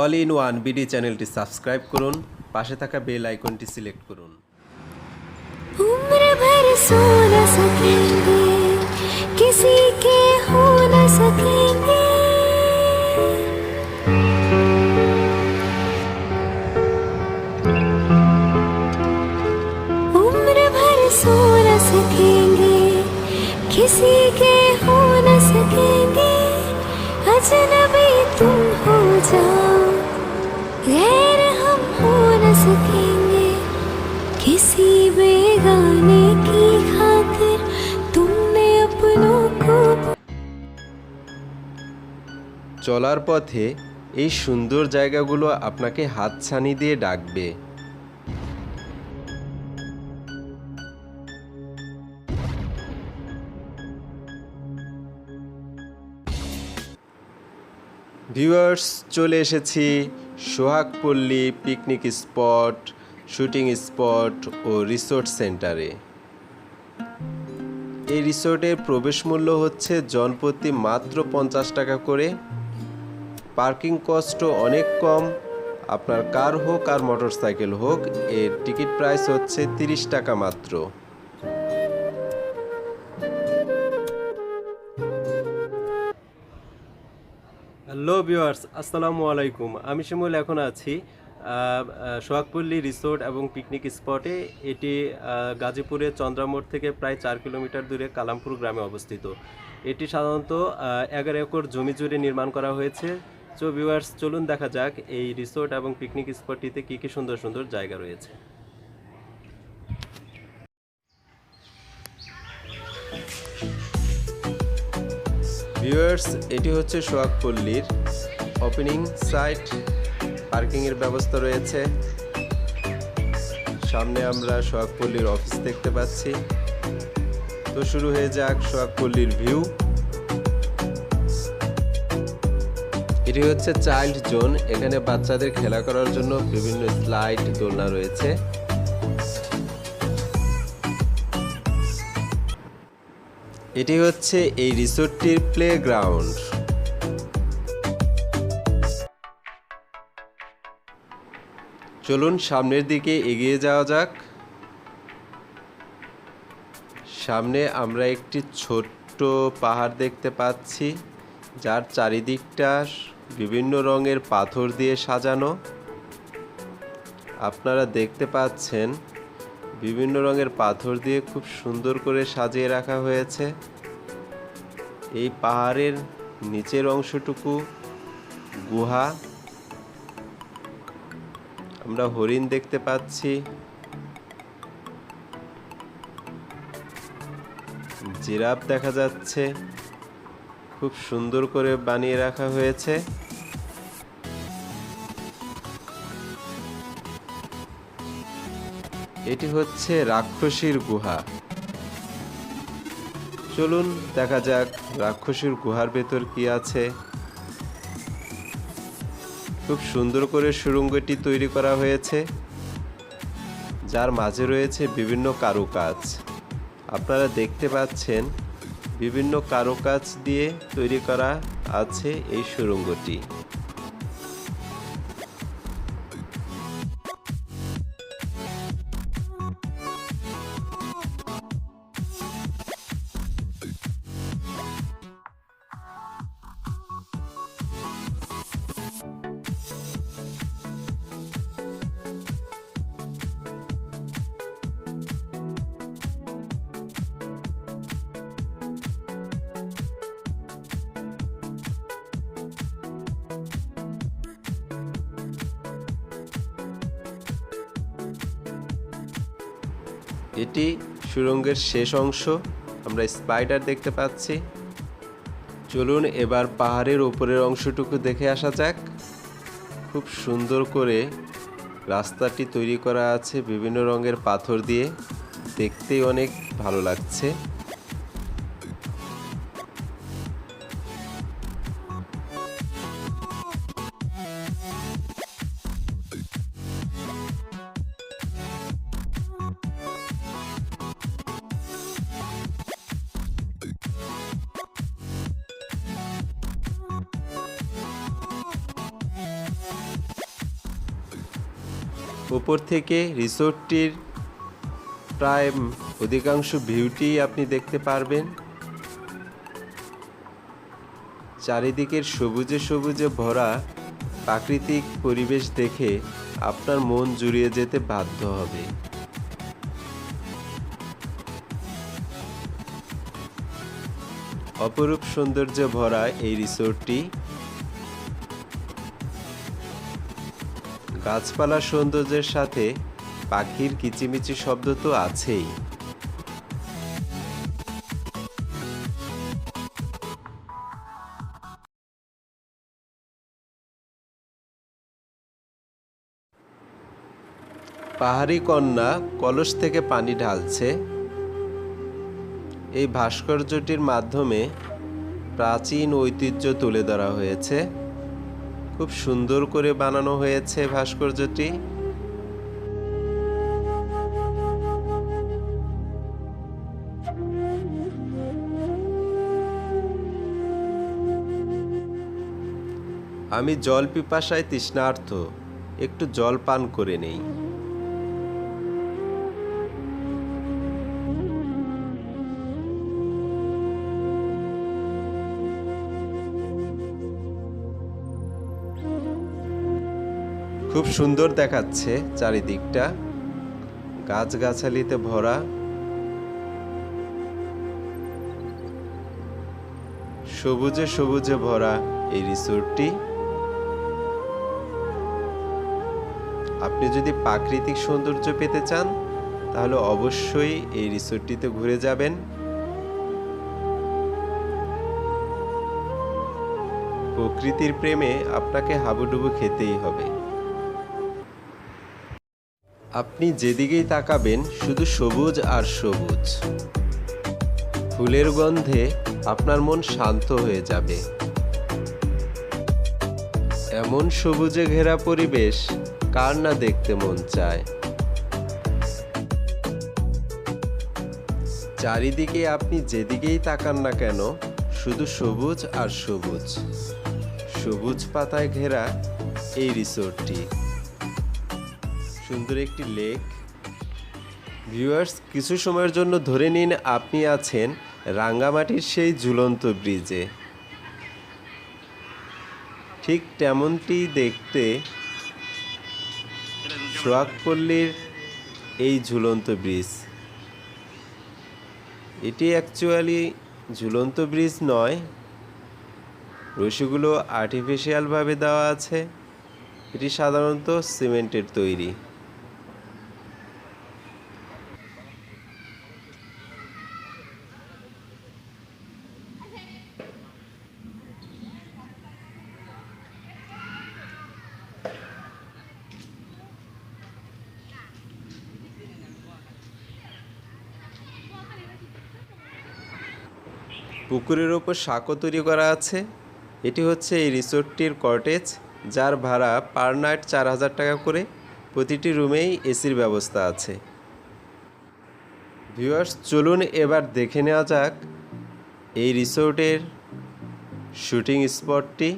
All in one BD চ্যানেলটি subscribe করুন পাশে থাকা বেল আইকনটি সিলেক্ট করুন उम्र भर सो न सकेंगे किसी के हो न सकेंगे उम्र भर सो न सकेंगे किसी के हो न सकेंगे अजनबी तुम চলার পথে এই সুন্দর জায়গাগুলো আপনাকে হাতছানি দিয়ে ডাকবে। ভিউয়ার্স, চলে এসেছি Sohagpalli picnic spot shooting spot ও রিসোর্ট সেন্টারে। এই রিসোর্টের প্রবেশ মূল্য হচ্ছে জনপ্রতি মাত্র পঞ্চাশ টাকা করে। পার্কিং কস্ট অনেক কম। আপনার কার হোক আর মোটর সাইকেল হোক, এর টিকিট প্রাইস হচ্ছে তিরিশ টাকা মাত্র। হ্যালো ভিউয়ার্স, আসসালামু আলাইকুম। আমি শিমুল, এখন আছি সোহাগপল্লী রিসোর্ট এবং পিকনিক স্পটে এটি গাজীপুরের চন্দ্রামোড় থেকে প্রায় চার কিলোমিটার দূরে কালামপুর গ্রামে অবস্থিত। এটি সাধারণত এগারো একর জমি জুড়ে নির্মাণ করা হয়েছে। তো ভিউয়ার্স চলুন দেখা যাক এই রিসোর্ট এবং পিকনিক স্পটটিতে কী কী সুন্দর সুন্দর জায়গা রয়েছে। ভিউয়ার্স এটি হচ্ছে সোহাগপল্লীর ওপেনিং সাইট পার্কিংয়ের ব্যবস্থা রয়েছে। সামনে আমরা সোহাগপল্লীর অফিস দেখতে পাচ্ছি। তো শুরু হয়ে যাক সোহাগপল্লীর ভিউ এটি হচ্ছে চাইল্ড জোন এখানে বাচ্চাদের খেলা করার জন্য বিভিন্ন স্লাইড দোলনা রয়েছে। এটি হচ্ছে এই রিসোর্টটির প্লে চলুন সামনের দিকে এগিয়ে যাওয়া যাক। সামনে আমরা একটি ছোট্ট পাহাড় দেখতে পাচ্ছি, যার চারিদিকটা বিভিন্ন রঙের পাথর দিয়ে সাজানো। আপনারা দেখতে পাচ্ছেন, বিভিন্ন রঙের পাথর দিয়ে খুব সুন্দর করে সাজিয়ে রাখা হয়েছে। এই পাহাড়ের নিচের অংশটুকু গুহা আমরা হরিণ দেখতে পাচ্ছি। জিরাফ দেখা যাচ্ছে। খুব সুন্দর করে বানিয়ে রাখা হয়েছে। এটি হচ্ছে রাক্ষসীর গুহা। চলুন দেখা যাক রাক্ষসীর গুহার ভেতর কি আছে। খুব সুন্দর করে সুরঙ্গটি তৈরি করা হয়েছে, যার মাঝে রয়েছে বিভিন্ন কারুকাজ। আপনারা দেখতে পাচ্ছেন বিভিন্ন কারুকাজ দিয়ে তৈরি করা আছে এই সুড়ঙ্গটি। এটি সুরঙ্গের শেষ অংশ। আমরা স্পাইডার দেখতে পাচ্ছি। চলুন এবার পাহাড়ের ওপরের অংশটুকু দেখে আসা যাক। খুব সুন্দর করে রাস্তাটি তৈরি করা আছে বিভিন্ন রঙের পাথর দিয়ে। দেখতেই অনেক ভালো লাগছে। উপর থেকে রিসোর্টটির প্রায় অধিকাংশ ভিউটি আপনি দেখতে পারবেন। চারিদিকের সবুজে সবুজে ভরা প্রাকৃতিক পরিবেশ দেখে আপনার মন জুড়িয়ে যেতে বাধ্য হবে। অপরূপ সৌন্দর্যে ভরা এই রিসোর্টটি গাছপালা সৌন্দর্যের সাথে পাখির কিচিমিচি শব্দ তো আছেই। পাহাড়ি কন্যা কলস থেকে পানি ঢালছে। এই ভাস্কর্যটির মাধ্যমে প্রাচীন ঐতিহ্য তুলে ধরা হয়েছে। খুব সুন্দর করে বানানো হয়েছে ভাস্কর্যটি। আমি জল পিপাসায় তৃষ্ণার্থ একটু জল পান করে নেই। খুব সুন্দর দেখাচ্ছে চারিদিকটা। গাছগাছালিতে ভরা। সবুজে সবুজে ভরা এই রিসোর্টটি। আপনি যদি প্রাকৃতিক সৌন্দর্য পেতে চান, তাহলে অবশ্যই এই রিসোর্টটিতে ঘুরে যাবেন। প্রকৃতির প্রেমে আপনাকে হাবুডুবু খেতেই হবে। আপনি যেদিকেই তাকাবেন, শুধু সবুজ আর সবুজ। ফুলের গন্ধে আপনার মন শান্ত হয়ে যাবে। এমন সবুজে ঘেরা পরিবেশ কার না দেখতে মন চায়? চারিদিকে আপনি যেদিকেই তাকান না কেন, শুধু সবুজ আর সবুজ। সবুজ পাতায় ঘেরা এই রিসোর্টটি। সুন্দর একটি লেক। ভিউয়ার্স কিছু সময়ের জন্য ধরে নিন আপনি আছেন রাঙ্গামাটির সেই ঝুলন্ত ব্রিজে। ঠিক তেমনটি দেখতে সোয়াগপল্লীর এই ঝুলন্ত ব্রিজ। এটি অ্যাকচুয়ালি ঝুলন্ত ব্রিজ নয় রশিগুলো আর্টিফিশিয়ালভাবে দেওয়া আছে। এটি সাধারণত সিমেন্টের তৈরি। পুকুরের ওপর সাঁকো তৈরি করা আছে। এটি হচ্ছে এই রিসোর্টটির কটেজ যার ভাড়া পার নাইট চার হাজার টাকা করে। প্রতিটি রুমেই এসির ব্যবস্থা আছে। ভিউয়ার্স, চলুন এবার দেখে নেওয়া যাক এই রিসোর্টের শুটিং স্পটটি।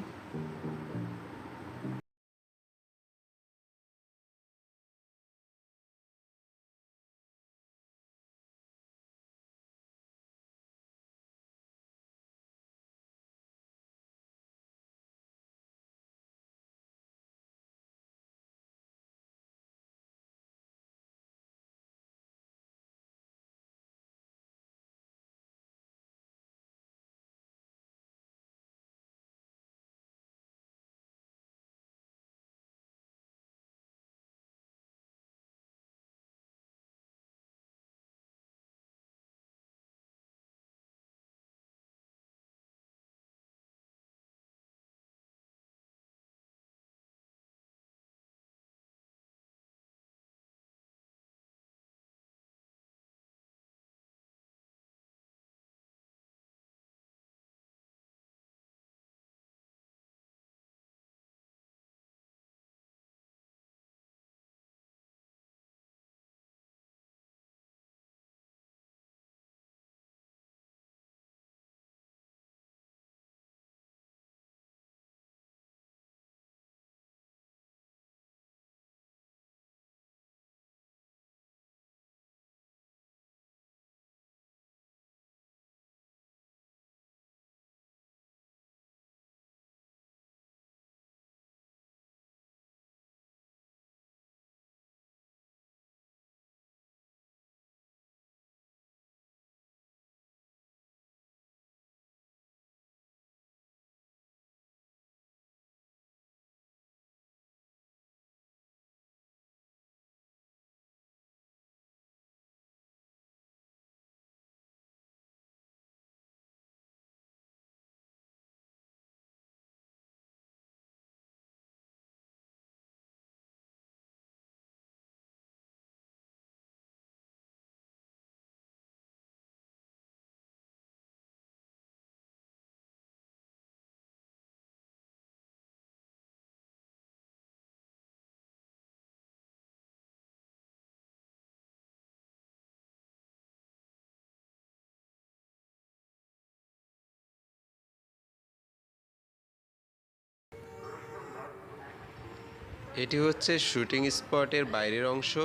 এটি হচ্ছে শুটিং স্পটের বাইরের অংশ।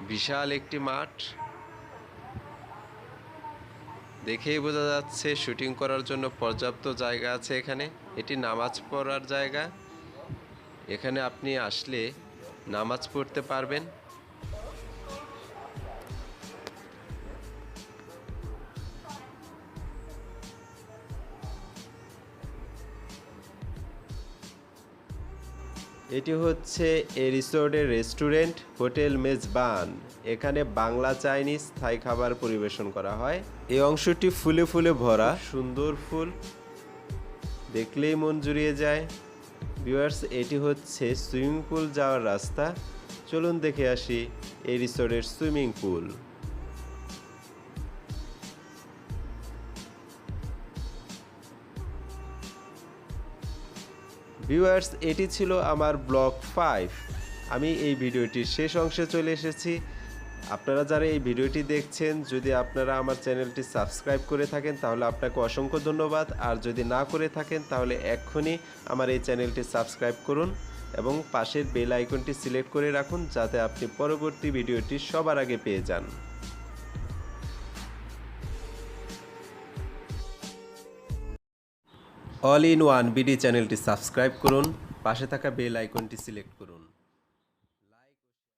বিশাল একটি মাঠ। দেখেই বোঝা যাচ্ছে শুটিং করার জন্য পর্যাপ্ত জায়গা আছে এখানে। এটি নামাজ পড়ার জায়গা। এখানে আপনি আসলে নামাজ পড়তে পারবেন। এটি হচ্ছে এ রিসোর্টের রেস্টুরেন্ট, হোটেল মেজবান। এখানে বাংলা চাইনিজ থাই খাবার পরিবেশন করা হয়। এই অংশটি ফুলে ফুলে ভরা। সুন্দর ফুল। দেখলেই মন জুড়িয়ে যায়। ভিউয়ার্স, এটি হচ্ছে সুইমিং পুল যাওয়ার রাস্তা। চলুন দেখে আসি এই রিসোর্টের সুইমিং পুল। ভিউয়ার্স এটি ছিল আমার ব্লগ ফাইভ আমি এই ভিডিওটির শেষ অংশে চলে এসেছি। আপনারা যারা এই ভিডিওটি দেখছেন, যদি আপনারা আমার চ্যানেলটি সাবস্ক্রাইব করে থাকেন, তাহলে আপনাকে অসংখ্য ধন্যবাদ। আর যদি না করে থাকেন, তাহলে এক্ষুনি আমার এই চ্যানেলটি সাবস্ক্রাইব করুন এবং পাশের বেল আইকনটি সিলেক্ট করে রাখুন, যাতে আপনি পরবর্তী ভিডিওটি সবার আগে পেয়ে যান। অল ইন ওয়ান বিডি চ্যানেলটি সাবস্ক্রাইব করুন পাশে থাকা বেল আইকনটি সিলেক্ট করুন।